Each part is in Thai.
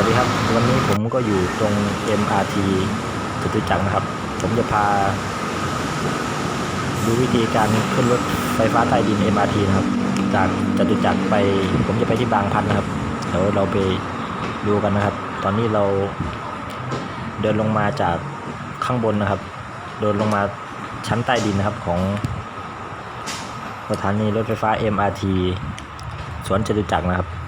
วัสดีครับ วันนี้ผมก็อยู่ตรง MRT จตุจักรนะครับ ผมจะพา ดูวิธีการขึ้นรถไฟฟ้าใต้ดิน MRT นะครับ จากจตุจักรไป ผมจะไปที่บางพันนะครับ เดี๋ยวเราไปดูกันนะครับ ตอนนี้เราเดินลงมาจากข้างบนนะครับ เดินลงมาชั้นใต้ดินนะครับของสถานีรถไฟฟ้า MRT สวนจตุจักรนะครับ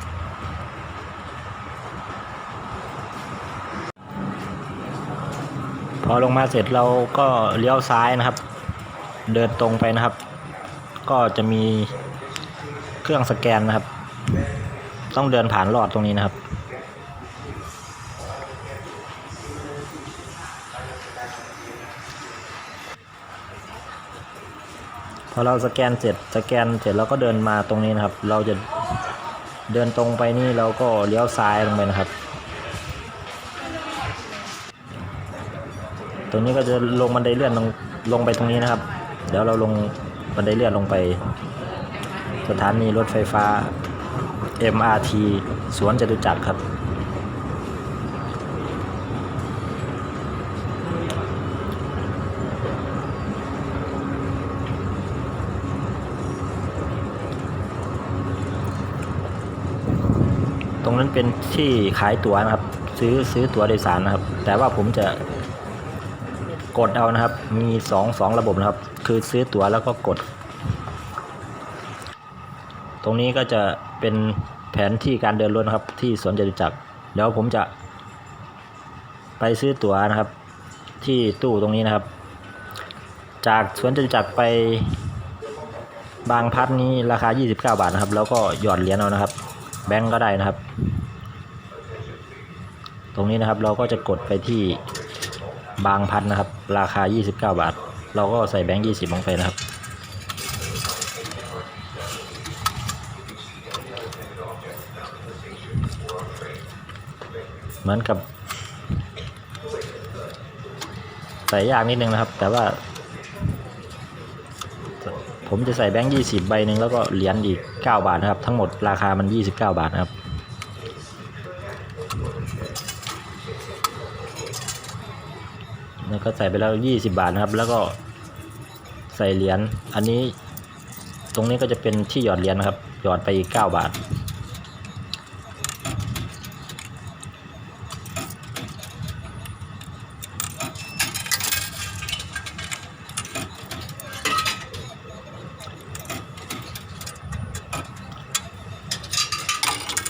พอลงมาเสร็จเราก็เลี้ยวซ้ายนะครับ เดินตรงไปนะครับ ก็จะมีเครื่องสแกนนะครับ ต้องเดินผ่านหลอดตรงนี้นะครับ พอเราสแกนเสร็จสแกนเสร็จเราก็เดินมาตรงนี้นะครับ เราจะเดินตรงไปนี่เราก็เลี้ยวซ้ายลงไปนะครับ ตรงนี้ก็จะลงบันไดเลื่อนลงลงไปตรงนี้นะครับ เดี๋ยวเราลงบันไดเลื่อนลงไป สถานีรถไฟฟ้า MRT สวนจตุจักรครับ ตรงนั้นเป็นที่ขายตั๋วนะครับ ซื้อซื้อตั๋วโดยสารนะครับ แต่ว่าผมจะ กดเอานะครับ มีสองสองระบบนะครับ คือซื้อตั๋วแล้วก็กด ตรงนี้ก็จะเป็นแผนที่การเดินรถนะครับ ที่สวนจตุจักรเดี๋ยวผมจะไปซื้อตั๋วนะครับ ที่ตู้ตรงนี้นะครับ จากสวนจตุจักรไปบางพัดนี้ราคา 29 บาทนะครับ แล้วก็หยอดเหรียญเอานะครับ แบงก์ก็ได้นะครับ ตรงนี้นะครับเราก็จะกดไปที่ บางพันนะครับ ราคา 29 บาท เราก็ใส่แบงค์20ลงไปนะครับ เหมือนกับ ใส่ยากนิดนึงนะครับ แต่ว่า ผมจะใส่แบงค์ยี่สิบใบหนึ่งแล้วก็เหรียญอีกเก้าบาทนะครับ ทั้งหมดราคามันยี่สิบเก้าบาทนะครับ แล้วก็ใส่ไปแล้วยี่สิบาทนะครับ แล้วก็ใส่เหรียญอันนี้ตรงนี้ก็จะเป็นที่หยอดเหรียญนะครับ หยอดไปอีกเก้าบาท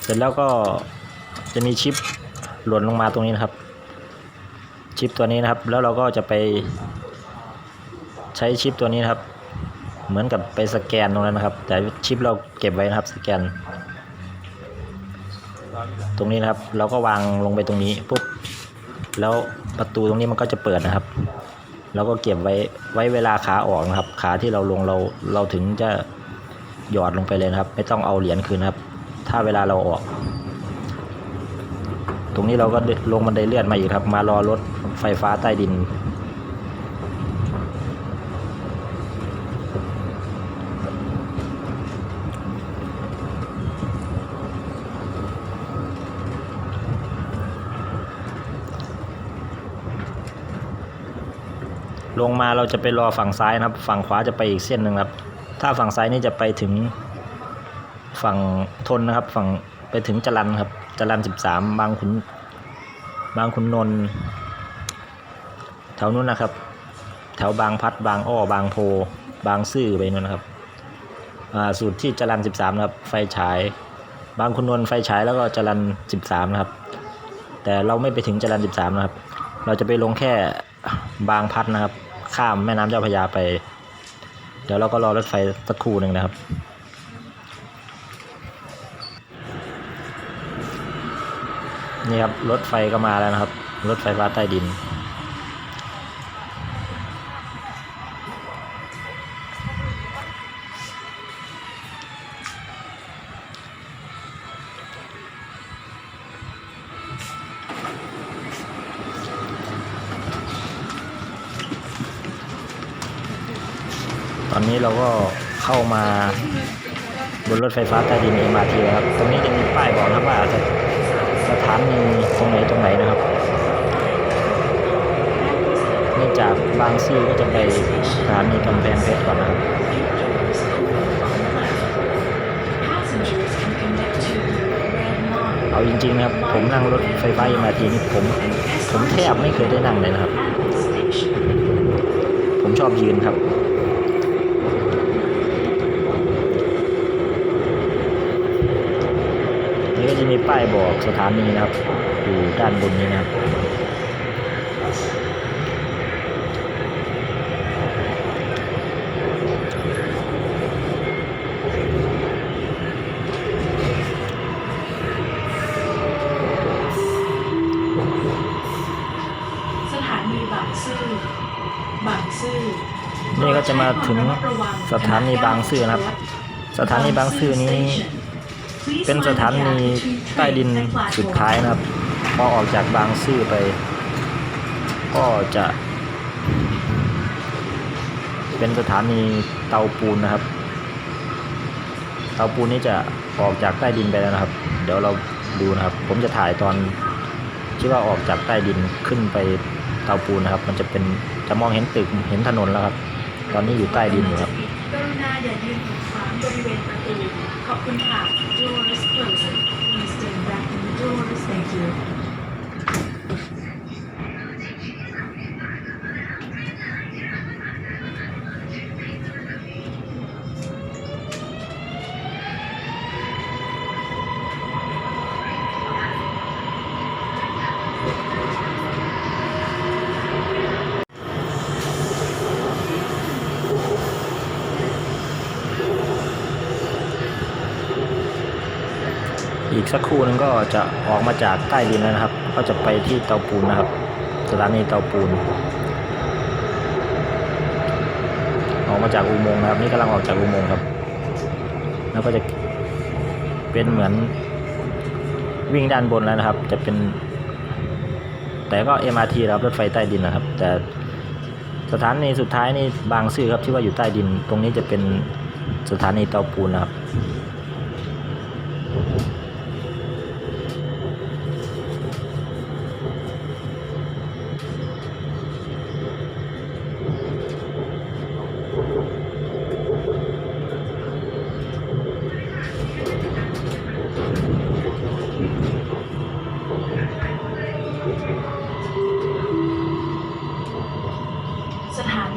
เสร็จแล้วก็จะมีชิปหล่นลงมาตรงนี้นะครับ ชิปตัวนี้นะครับ แล้วเราก็จะไปใช้ชิปตัวนี้นะครับ เหมือนกับไปสแกนตรงนั้นนะครับ แต่ชิปเราเก็บไว้นะครับสแกน ตรงนี้นะครับ เราก็วางลงไปตรงนี้ปุ๊บแล้วประตูตรงนี้มันก็จะเปิดนะครับเราก็เก็บไว้ไว้เวลาขาออกนะครับ ขาที่เราลงเราเราถึงจะหยอดลงไปเลยนะครับ ไม่ต้องเอาเหรียญคืนครับ ถ้าเวลาเราออก ตรงนี้เราก็ลงบันไดเลื่อนมาอีกครับ มารอรถ ไฟฟ้าใต้ดิน ลงมาเราจะไปรอฝั่งซ้ายนะครับ ฝั่งขวาจะไปอีกเส้นหนึ่งครับ ถ้าฝั่งซ้ายนี่จะไปถึงฝั่งทนนะครับ ฝั่งไปถึงจรันครับจรันสิบสามบางขุนบางขุนนนท์ ถวนู้นนะครับ แถวบางพัดบางอ้อบางโพ บางซื่อไปนู้นนะครับสูตรที่จรันสิบสามนะครับ ไฟฉาย บางขุนนนท์ไฟฉายแล้วก็จรันสิบสามนะครับ แต่เราไม่ไปถึงจรันสิบสามนะครับ เราจะไปลงแค่บางพัดนะครับ ข้ามแม่น้ำเจ้าพระยาไป เดี๋ยวเราก็รอรถไฟสักครู่หนึ่งนะครับนี่ครับรถไฟก็มาแล้วนะครับ รถไฟฟ้าใต้ดิน เราก็เข้ามาบนรถไฟฟ้าใต้ดิน MRT แล้วครับ ตรงนี้จะมีป้ายบอกนะว่าสถานีตรงไหนตรงไหนนะครับ เนื่องจากบางซื่อก็จะไปสถานีกำแพงเพชรก่อนนะครับเอาจริงๆนะครับ ผมนั่งรถไฟฟ้า MRT นี่ผม ผมแทบไม่เคยได้นั่งเลยนะครับ ผมชอบยืนครับ นี่ก็จะมี ป้ายบอกสถานีนะครับ อยู่ด้านบนนี้นะครับสถานีบางซื่อบางซื่อนี่ก็จะมาถึงสถานีบางซื่อนะครับ สถานีบางซื่อนี้ เป็นสถานีใต้ดินสุดท้ายนะครับ พอออกจากบางซื่อไป ก็จะ เป็นสถานีเตาปูนนะครับ เตาปูนนี้จะออกจากใต้ดินไปแล้วนะครับ เดี๋ยวเราดูนะครับ ผมจะถ่ายตอนที่ว่าออกจากใต้ดินขึ้นไปเตาปูนนะครับ มันจะเป็นจะมองเห็นตึกเห็นถนนแล้วครับ ตอนนี้อยู่ใต้ดินอยู่ครับกรุณาอย่ายืนขัดขวางบริเวณประตู ขอบคุณค่ะ Doors closing. Please stand back from the doors. Thank you. สักครู่นึงก็จะออกมาจากใต้ดินแล้วนะครับ ก็จะไปที่เตาปูนนะครับสถานีเตาปูน ออกมาจากอุโมงค์นะครับ นี่กำลังออกจากอุโมงค์ครับ แล้วก็จะเป็นเหมือนวิ่งด้านบนแล้วนะครับ จะเป็น แต่ก็ MRT ครับรถไฟใต้ดินนะครับ แต่สถานีสุดท้ายนี่บางซื่อครับที่ว่าอยู่ใต้ดิน ตรงนี้จะเป็นสถานีเตาปูนนะครับ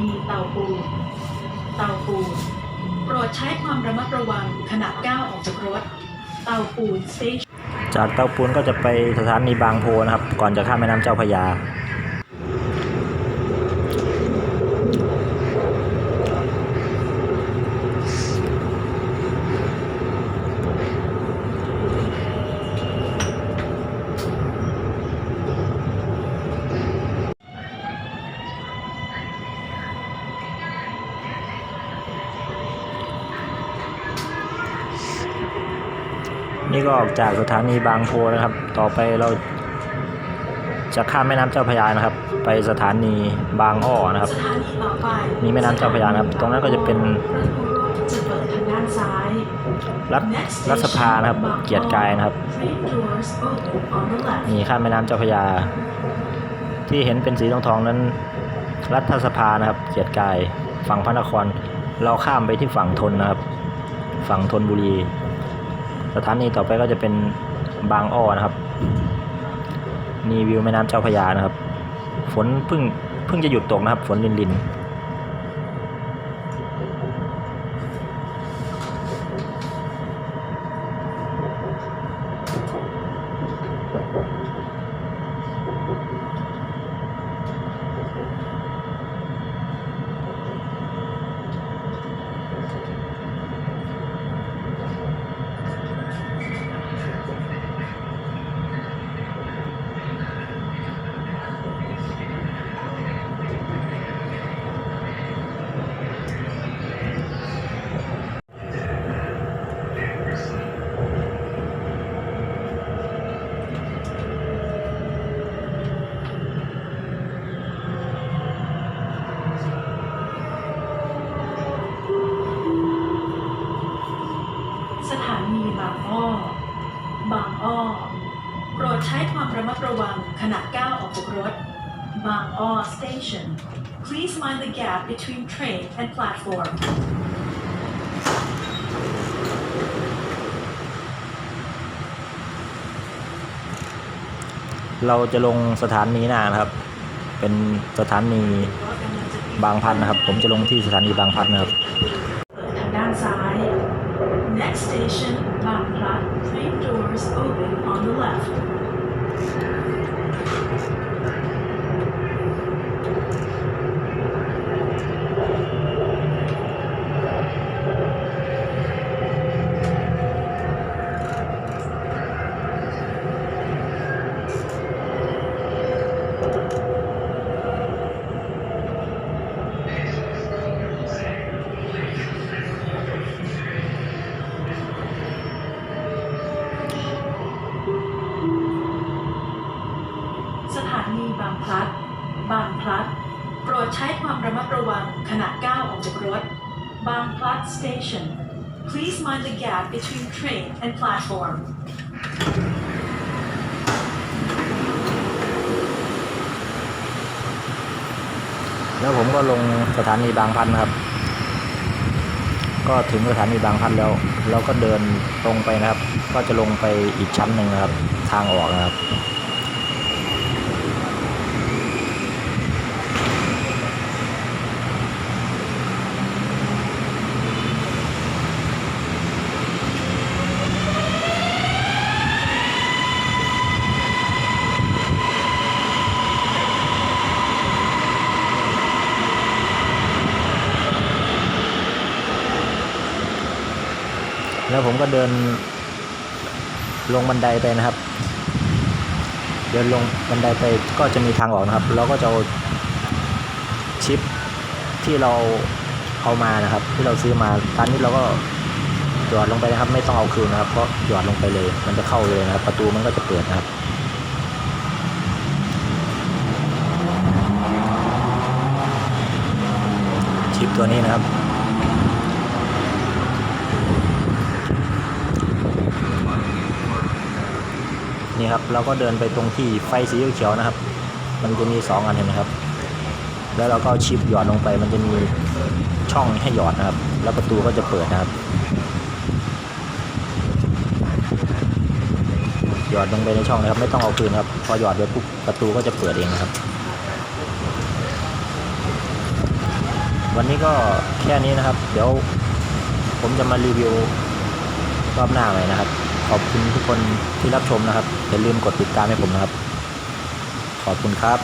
มีเตาปูนเตาปูนโปรดใช้ความระมัดระวังขณะก้าวออกจากรถ เตาปูนซจากเตาปูนก็จะไปสถานีบางโพนะครับ ก่อนจะข้ามแม่น้ำเจ้าพระยา นี่ก็ออกจากสถานีบางโพนะครับ ต่อไปเราจะข้ามแม่น้ำเจ้าพระยานะครับ ไปสถานีบางอ้อนะครับ นี่แม่น้ำเจ้าพระยานะครับ ตรงนั้นก็จะเป็นรัฐรัฐสภานะครับ เกียรติกายนะครับ นี่ข้ามแม่น้ำเจ้าพระยา ที่เห็นเป็นสีทองทองๆนั้น รัฐสภานะครับ เกียรติกาย ฝั่งพระนคร เราข้ามไปที่ฝั่งทนนะครับ ฝั่งทนบุรี สถานีต่อไปก็จะเป็นบางอ้อนะครับมีวิวแม่น้ำเจ้าพระยานะครับ ฝนเพิ่งเพิ่งจะหยุดตกนะครับ ฝนลินลิน อ้อ บางอ้อ โปรดใช้ความระมัดระวังขณะก้าวออกจากรถ บางอ้อ station please mind the gap between train and platform เราจะลงสถานีนานะครับ เป็นสถานีบางพันนะครับ ผมจะลงที่สถานีบางพันนะครับ ทางด้านซ้าย next station บางพลัด train doors open on the left สถานีบางพลัด บางพลัด โปรดใช้ความระมัดระวังขณะก้าวออกจากรถ บางพลัด station please mind the gap between train and platform แล้วผมก็ลงสถานีบางพันครับ ก็ถึงสถานีบางพันแล้ว เราก็เดินตรงไปนะครับ ก็จะลงไปอีกชั้นหนึ่งนะครับ ทางออกนะครับ แล้วผมก็เดินลงบันไดไปนะครับ เดินลงบันไดไปก็จะมีทางออกนะครับ เราก็จะชิปที่เราเอามานะครับ ที่เราซื้อมาตอนนี้เราก็หยอดลงไปนะครับ ไม่ต้องเอาคืนนะครับเพราะหยอดลงไปเลย มันจะเข้าเลยนะครับ ประตูมันก็จะเปิดนะครับชิปตัวนี้นะครับ นี่ครับเราก็เดินไปตรงที่ไฟสีเขียวนะครับ มันจะมีสองอันเห็นไหมครับ แล้วเราก็ชิปหยอดลงไป มันจะมีช่องให้หยอดนะครับ แล้วประตูก็จะเปิดนะครับ หยอดลงไปในช่องนะครับ ไม่ต้องเอาคืนครับ พอหยอดไปปุ๊บประตูก็จะเปิดเองนะครับ วันนี้ก็แค่นี้นะครับ เดี๋ยวผมจะมารีวิวรอบหน้าหม่นะครับ ขอบคุณทุกคนที่รับชมนะครับอย่าลืมกดติดตามให้ผมนะครับ ขอบคุณครับ